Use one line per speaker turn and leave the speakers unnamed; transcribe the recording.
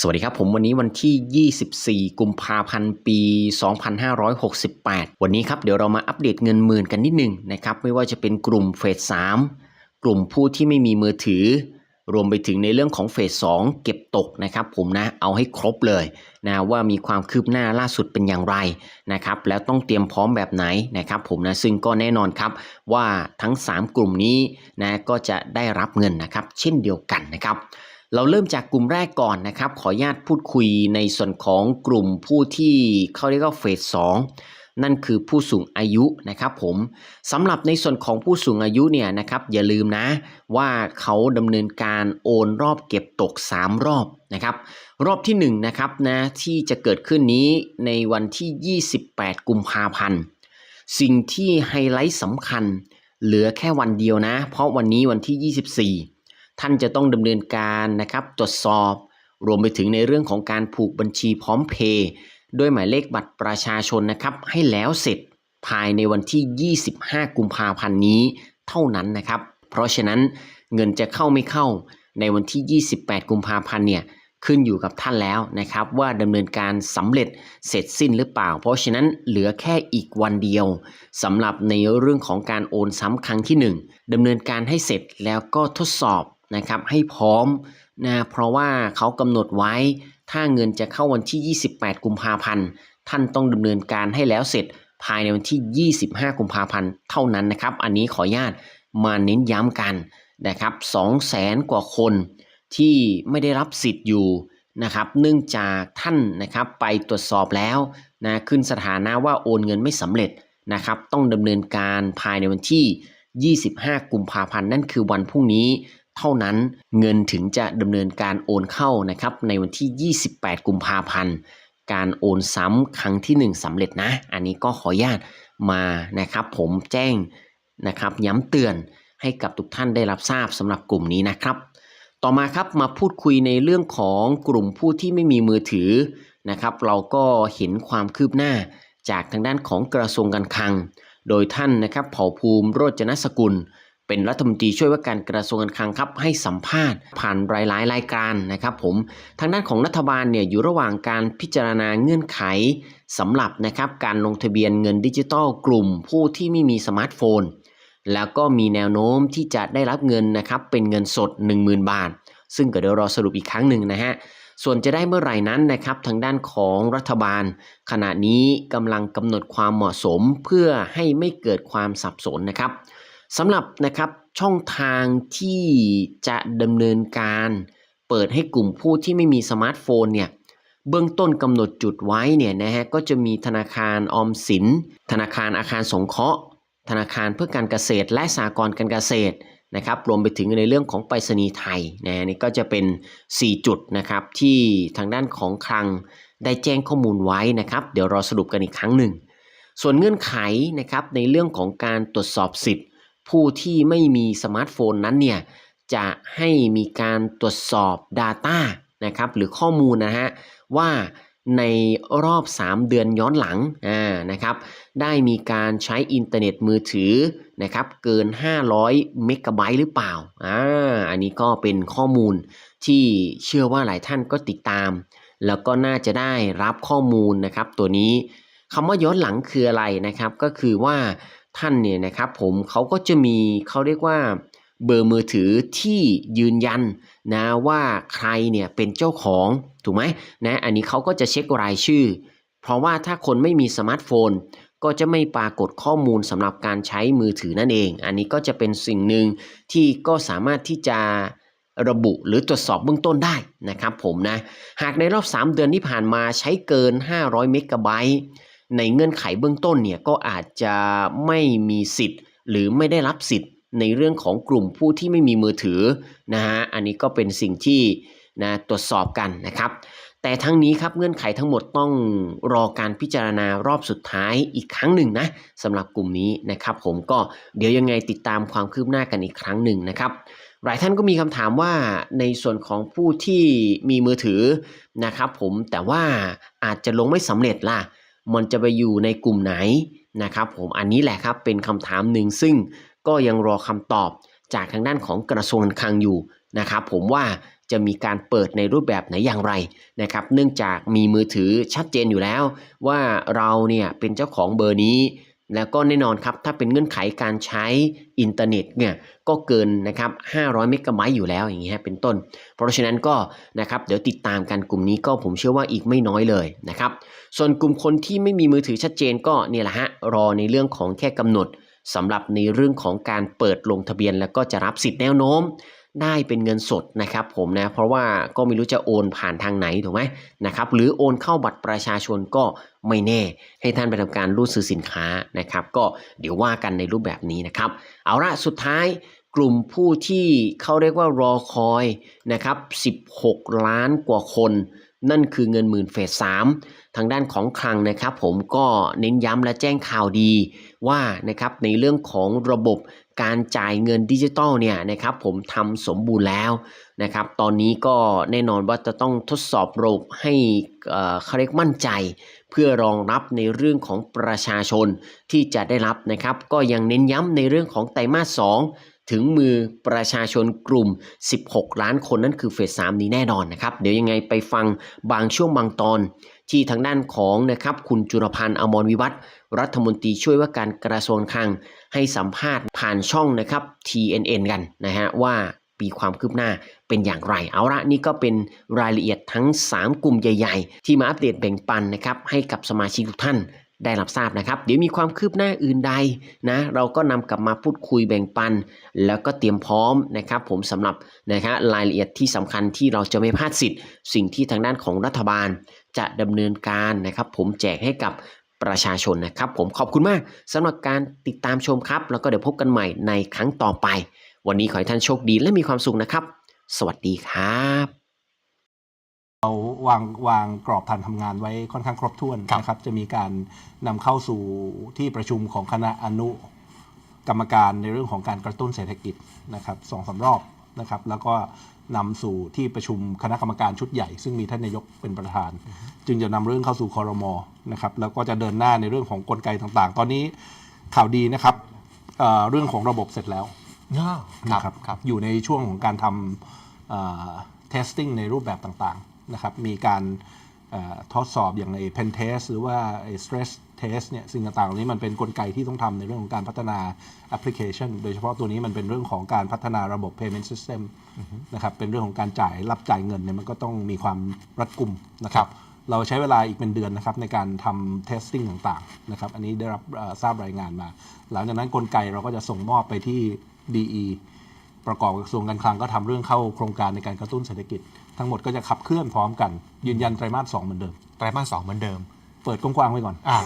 สวัสดีครับผมวันนี้วันที่ 24 กุมภาพันธ์ปี 2568 วันนี้ครับเดี๋ยวเรามาอัปเดตเงินหมื่นกันนิดหนึ่งนะครับไม่ว่าจะเป็นกลุ่มเฟส3กลุ่มผู้ที่ไม่มีมือถือ รวมไปถึงในเรื่องของเฟส2เก็บตกนะครับผมนะเอาให้ครบเลยนะว่ามีความคืบหน้าล่าสุดเป็นอย่างไรนะครับแล้วต้องเตรียมพร้อมแบบไหนนะครับผมนะซึ่งก็แน่นอนครับว่าทั้ง 3 กลุ่มนี้นะก็จะได้รับเงินนะครับเช่นเดียวกันนะครับ เราเริ่มจากกลุ่มแรกก่อนนะครับ ขออนุญาตพูดคุยในส่วนของกลุ่มผู้ที่เขาเรียกว่าเฟสสองนั่นคือผู้สูงอายุนะครับผมสำหรับในส่วนของผู้สูงอายุเนี่ยนะครับอย่าลืมนะว่าเขาดำเนินการโอนรอบเก็บตก 3 รอบนะครับ รอบที่1นะครับนะที่จะเกิดขึ้นนี้ในวันที่ 28 กุมภาพันธ์สิ่งที่ไฮไลท์สำคัญ เหลือแค่วันเดียวนะ เพราะวันนี้วันที่ 24 ท่านจะต้องดำเนินการนะครับ ตรวจสอบรวมไปถึงในเรื่องของการผูกบัญชีพร้อมเพย์ด้วยหมายเลขบัตรประชาชนนะครับ ให้แล้วเสร็จภายในวันที่ 25 กุมภาพันธ์นี้เท่านั้นนะครับ เพราะฉะนั้นเงินจะเข้าไม่เข้าในวันที่ 28 กุมภาพันธ์เนี่ยขึ้นอยู่กับท่านแล้วนะครับ ว่าดำเนินการสำเร็จเสร็จสิ้นหรือเปล่า เพราะฉะนั้นเหลือแค่อีกวันเดียวสำหรับในเรื่องของการโอนซ้ำครั้งที่ 1ดำเนินการให้เสร็จแล้วก็ทดสอบ นะครับให้พร้อมนะเพราะว่าเขากำหนดไว้ถ้าเงินจะเข้าวันที่ 28 กุมภาพันธ์ท่านต้องดำเนินการให้แล้วเสร็จภายในวันที่ 25 กุมภาพันธ์เท่านั้นนะครับ อันนี้ขออนุญาตมาเน้นย้ำกันนะครับ2แสนกว่าคนที่ไม่ได้รับสิทธิ์อยู่นะครับ เนื่องจากท่านนะครับไปตรวจสอบแล้วนะขึ้นสถานะว่าโอนเงินไม่สำเร็จนะครับ ต้องดำเนินการภายในวันที่ 25 กุมภาพันธ์นั่นคือวันพรุ่งนี้ เท่านั้น เงินถึงจะดำเนินการโอนเข้านะครับในวันที่ 28 กุมภาพันธ์ การโอนซ้ำครั้งที่ 1สำเร็จนะ อันนี้ก็ขออนุญาตมานะครับ ผมแจ้งนะครับย้ำเตือนให้กับทุกท่านได้รับทราบสำหรับกลุ่มนี้นะครับ ต่อมาครับมาพูดคุยในเรื่องของกลุ่มผู้ที่ไม่มีมือถือนะครับ เราก็เห็นความคืบหน้าจากทางด้านของกระทรวงการคลัง โดยท่านนะครับเผ่าภูมิโรจนสกุล เป็นรัฐมนตรีช่วยว่าการกระทรวงการคลังครับให้สัมภาษณ์ผ่านรายหลายรายการนะครับผมทางด้านของรัฐบาลเนี่ยอยู่ระหว่างการพิจารณาเงื่อนไขสำหรับนะครับการลงทะเบียนเงินดิจิทัลกลุ่มผู้ที่ไม่มีสมาร์ทโฟน แล้วก็มีแนวโน้มที่จะได้รับเงินนะครับเป็นเงินสด 10,000 บาท ซึ่งก็เดี๋ยวรอสรุปอีกครั้งหนึ่งนะฮะส่วนจะได้เมื่อไหร่นั้นนะครับทางด้านของรัฐบาล ขณะนี้กำลังกำหนดความเหมาะสมเพื่อให้ไม่เกิดความสับสนนะครับ สำหรับนะครับช่องทางที่จะดำเนินการเปิดให้กลุ่มผู้ที่ไม่มีสมาร์ทโฟนเนี่ยเบื้องต้นกำหนดจุดไว้เนี่ยนะฮะก็จะมีธนาคารออมสิน ธนาคารอาคารสงเคราะห์ ธนาคารเพื่อการเกษตรและสหกรณ์การเกษตรนะครับรวมไปถึงในเรื่องของไปรษณีย์ไทยนะนี่ก็จะเป็น 4 จุดนะครับที่ทางด้านของคลังได้แจ้งข้อมูลไว้นะครับ เดี๋ยวรอสรุปกันอีกครั้งหนึ่ง ส่วนเงื่อนไขนะครับในเรื่องของการตรวจสอบสิทธิ์ ผู้ที่ไม่มีสมาร์ทโฟนนั้นเนี่ยจะให้มีการตรวจสอบ Data นะครับหรือข้อมูลนะฮะว่าในรอบ 3 เดือนย้อนหลังอ่านะครับได้มีการใช้อินเทอร์เน็ตมือถือนะครับเกิน 500 เมกะไบต์หรือเปล่าอ่าอันนี้ก็เป็นข้อมูลที่เชื่อว่าหลายท่านก็ติดตาม แล้วก็น่าจะได้รับข้อมูลนะครับตัวนี้คำว่าย้อนหลังคืออะไรนะครับ ก็คือว่า ท่านเนี่ยนะครับผมเขาก็จะมีเขาเรียกว่าเบอร์มือถือที่ยืนยันนะว่าใครเนี่ยเป็นเจ้าของถูกไหมนะอันนี้เขาก็จะเช็ครายชื่อ เพราะว่าถ้าคนไม่มีสมาร์ทโฟน ก็จะไม่ปรากฏข้อมูลสำหรับการใช้มือถือนั่นเอง อันนี้ก็จะเป็นสิ่งหนึ่งที่ก็สามารถที่จะระบุหรือตรวจสอบเบื้องต้นได้นะครับผมนะ หากในรอบ 3 เดือนที่ผ่านมาใช้เกิน 500 เมกะไบต์ ในเงื่อนไขเบื้องต้นเนี่ยก็อาจจะไม่มีสิทธิ์ หรือไม่ได้รับสิทธิ์ในเรื่องของกลุ่มผู้ที่ไม่มีมือถือนะฮะอันนี้ก็เป็นสิ่งที่นะตรวจสอบกันนะครับ แต่ทั้งนี้ครับเงื่อนไขทั้งหมดต้องรอการพิจารณารอบสุดท้ายอีกครั้งหนึ่งนะสำหรับกลุ่มนี้นะครับ ผมก็เดี๋ยวยังไงติดตามความคืบหน้ากันอีกครั้งหนึ่งนะครับหลายท่านก็มีคำถามว่าในส่วนของผู้ที่มีมือถือนะครับ ผมแต่ว่าอาจจะลงไม่สำเร็จล่ะ มันจะไปอยู่ในกลุ่มไหนนะครับผมอันนี้แหละครับเป็นคำถามหนึ่งซึ่งก็ยังรอคำตอบจากทางด้านของกระทรวงการคลังอยู่นะครับผมว่าจะมีการเปิดในรูปแบบไหนอย่างไรนะครับเนื่องจากมีมือถือชัดเจนอยู่แล้ว ว่าเราเนี่ยเป็นเจ้าของเบอร์นี้ แล้วก็แน่นอนครับถ้าเป็นเงื่อนไขการใช้อินเทอร์เน็ตเนี่ยก็เกินนะครับ500เมกะไบต์อยู่แล้วอย่างเงี้ยเป็นต้น เพราะฉะนั้นก็นะครับเดี๋ยวติดตามกันกลุ่มนี้ก็ผมเชื่อว่าอีกไม่น้อยเลยนะครับส่วนกลุ่มคนที่ไม่มีมือถือชัดเจนก็เนี่ยแหละฮะรอในเรื่องของแค่กำหนดสำหรับในเรื่องของการเปิดลงทะเบียนแล้วก็จะรับสิทธิ์แนวโน้ม ได้เป็นเงินสดนะครับผมนะเพราะว่าก็ไม่รู้จะโอนผ่านทางไหนถูกไหมนะครับหรือโอนเข้าบัตรประชาชนก็ไม่แน่ ให้ท่านไปทำการรูดซื้อสินค้านะครับ ก็เดี๋ยวว่ากันในรูปแบบนี้นะครับ เอาละสุดท้ายกลุ่มผู้ที่เขาเรียกว่ารอคอยนะครับ16 ล้านกว่าคนนั่นคือเงินหมื่นเฟส3ทางด้านของคลังนะครับ ผมก็เน้นย้ำและแจ้งข่าวดีว่านะครับในเรื่องของระบบ การจ่ายเงินดิจิตอลเนี่ยนะครับผมทำสมบูรณ์แล้วนะครับ ตอนนี้ก็แน่นอนว่าจะต้องทดสอบระบบให้เขาเรียกมั่นใจ เพื่อรองรับในเรื่องของประชาชนที่จะได้รับนะครับ ก็ยังเน้นย้ำในเรื่องของไตรมาส2 ถึงมือประชาชนกลุ่ม 16 ล้านคนนั่นคือเฟส 3 นี้แน่นอนนะครับ เดี๋ยวยังไงไปฟังบางช่วงบางตอนที่ทางด้านของนะครับคุณจุลพันธ์อมรวิวัฒน์รัฐมนตรีช่วยว่าการกระทรวงคลังให้สัมภาษณ์ผ่านช่องนะครับ TNN กันนะฮะว่าปีความคืบหน้าเป็นอย่างไร เอาละนี่ก็เป็นรายละเอียดทั้ง 3 กลุ่มใหญ่ ๆ ที่มาอัปเดตแบ่งปันนะครับให้กับสมาชิกทุกท่าน ได้รับทราบนะครับ เดี๋ยวมีความคืบหน้าอื่นใดนะเราก็นำกลับมาพูดคุยแบ่งปัน แล้วก็เตรียมพร้อมนะครับผมสำหรับนะฮะรายละเอียดที่สำคัญที่เราจะไม่พลาดสิทธิ์ สิ่งที่ทางด้านของรัฐบาลจะดำเนินการนะครับ ผมแจกให้กับประชาชนนะครับ ผมขอบคุณมากสำหรับการติดตามชมครับ แล้วก็เดี๋ยวพบกันใหม่ในครั้งต่อไป วันนี้ขอให้ท่านโชคดีและมีความสุขนะครับ สวัสดีครับ
เราวางวางกรอบการทำงานไว้ค่อนข้างครบถ้วน
ครับ
นะครับ จะมีการนำเข้าสู่ที่ประชุมของคณะอนุกรรมการในเรื่องของการกระตุ้นเศรษฐกิจนะครับสองสารอบนะครับ แล้วก็นำสู่ที่ประชุมคณะกรรมการชุดใหญ่ ซึ่งมีท่านนายกเป็นประธาน จึงจะนำเรื่องเข้าสู่คอรมอนะครับแล้วก็จะเดินหน้าในเรื่องของกลไกต่างๆ ตอนนี้ข่าวดีนะครับเอ่อเรื่องของระบบเสร็จแล้ว
อ่า
นะครับอยู่ในช่วงของการทำเอ่อ testing ในรูปแบบต่างๆ นะครับมีการเอ่อทดสอบอย่างใน pen test หรือว่าไอ้ stress test เนี่ยสิ่งต่างๆเหล่านี้มันเป็นนกลไกที่ต้องทำในเรื่องของการพัฒนาแอปพลิเคชัน โดยเฉพาะตัวนี้มันเป็นเรื่องของการพัฒนาระบบ payment system นะครับเป็นเรื่องของการจ่ายรับจ่ายเงินเนี่ยมันก็ต้องมีความรัดกุมนะครับเราใช้เวลาอีกเป็นเดือนนะครับในการทำ testing ต่างๆนะครับอันนี้ได้รับเอ่อทราบรายงานมา หลังจากนั้นกลไกเราก็จะส่งมอบไปที่ DE ประกอบกับกระทรวงการคลังก็ทำเรื่องเข้าโครงการในการกระตุ้นเศรษฐกิจ ทั้งหมดก็จะขับเคลื่อนพร้อมกันยืนยันไตรมาสสองเหมือนเดิม
ไตรมาสสองเหมือนเดิม
เปิดกว้างๆไว้ก่อน
อ่า